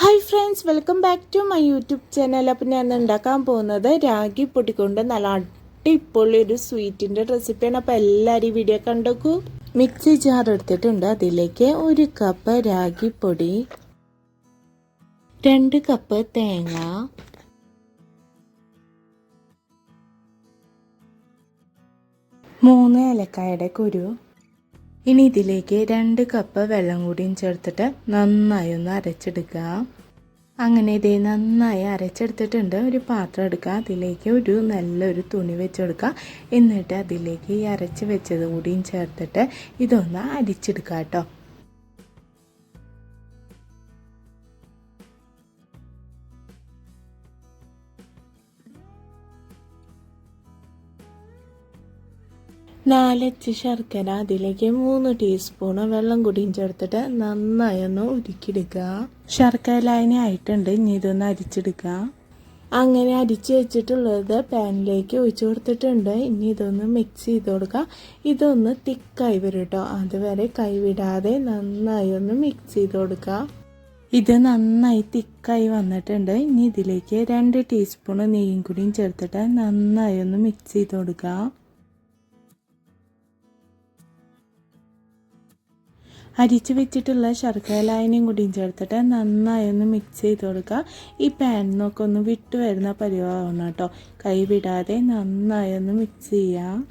Hi friends welcome back to my YouTube channel appam ഞാൻ ഉണ്ടാക്കാൻ പോകുന്നത് രാഗി പൊടി നല്ല അടിപൊളി ഒരു സ്വീറ്റിന്റെ റെസിപ്പിയാണ് അപ്പോൾ എല്ലാവരും ഈ വീഡിയോ കണ്ടോക്കൂ. മിക്സി ജാർ എടുത്തിട്ടുണ്ട്. അതിലേക്ക് ഒരു കപ്പ് രാഗി പൊടി രണ്ട് കപ്പ് തേങ്ങ മൂന്ന് ഏലക്കായുടെ കുരു ഇനി ഇതിലേക്ക് രണ്ട് കപ്പ് വെള്ളം കൂടിയും ചേർത്തിട്ട് നന്നായി ഒന്ന് അരച്ചെടുക്കുക. അങ്ങനെ ഇതേ നന്നായി അരച്ചെടുത്തിട്ടുണ്ട്. ഒരു പാത്രം എടുക്കുക. അതിലേക്ക് ഒരു നല്ലൊരു തുണി വെച്ചെടുക്കുക. എന്നിട്ട് അതിലേക്ക് ഈ അരച്ച് വെച്ചത് കൂടിയും ചേർത്തിട്ട് ഇതൊന്ന് അരിച്ചെടുക്കുക കേട്ടോ. നാലച്ച് ശർക്കര അതിലേക്ക് മൂന്ന് ടീസ്പൂണ് വെള്ളം കൂടിയും ചേർത്തിട്ട് നന്നായി ഒന്ന് ഉരുക്കിയെടുക്കുക. ശർക്കര ലൈന ആയിട്ടുണ്ട് ഇനി ഇതൊന്ന് അരിച്ചെടുക്കുക. അങ്ങനെ അരിച്ച് വെച്ചിട്ടുള്ളത് പാനിലേക്ക് ഒഴിച്ചു കൊടുത്തിട്ടുണ്ട്. ഇനി ഇതൊന്ന് മിക്സ് ചെയ്ത് കൊടുക്കുക. ഇതൊന്ന് തിക്കായി വരും കേട്ടോ. അതുവരെ കൈവിടാതെ നന്നായി ഒന്ന് മിക്സ് ചെയ്ത് കൊടുക്കുക. ഇത് നന്നായി തിക്കായി വന്നിട്ടുണ്ട്. ഇനി ഇതിലേക്ക് രണ്ട് ടീസ്പൂൺ നെയ്യും കൂടിയും ചേർത്തിട്ട് നന്നായി ഒന്ന് മിക്സ് ചെയ്ത് കൊടുക്കുക. അരിച്ച് വെച്ചിട്ടുള്ള ശർക്കര ലായനിയും കൂടിയും ചേർത്തിട്ട് നന്നായി ഒന്ന് മിക്സ് ചെയ്ത് കൊടുക്കുക. ഈ പാനിന്നൊക്കെ ഒന്ന് വിട്ടു വരുന്ന പരിവാകണം കേട്ടോ. കൈ വിടാതെ നന്നായി ഒന്ന് മിക്സ് ചെയ്യാം.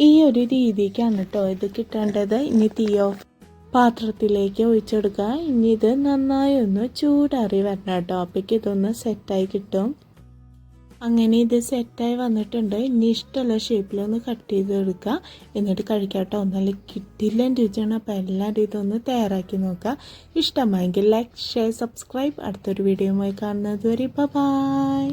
ഈ ഒരു രീതിക്കാണ് കേട്ടോ ഇത് കിട്ടേണ്ടത്. ഇനി തീ ഓഫ് പാത്രത്തിലേക്ക് ഒഴിച്ചെടുക്കുക. ഇനി ഇത് നന്നായി ഒന്ന് ചൂടാറി വരണം കേട്ടോ. അപ്പോഴേക്ക് ഇതൊന്ന് സെറ്റായി കിട്ടും. അങ്ങനെ ഇത് സെറ്റായി വന്നിട്ടുണ്ട്. ഇനി ഇഷ്ടമുള്ള ഷേപ്പിലൊന്ന് കട്ട് ചെയ്ത് എടുക്കുക എന്നിട്ട് കഴിക്കാട്ടോ. ഒന്നല്ല കിട്ടില്ല രുചിയാണ്. അപ്പോൾ എല്ലാവരും ഇതൊന്ന് തയ്യാറാക്കി നോക്കുക ഇഷ്ടമായെങ്കിൽ ലൈക്ക് ഷെയർ സബ്സ്ക്രൈബ് അടുത്തൊരു വീഡിയോയുമായി കാണുന്നത് വരെ ബൈ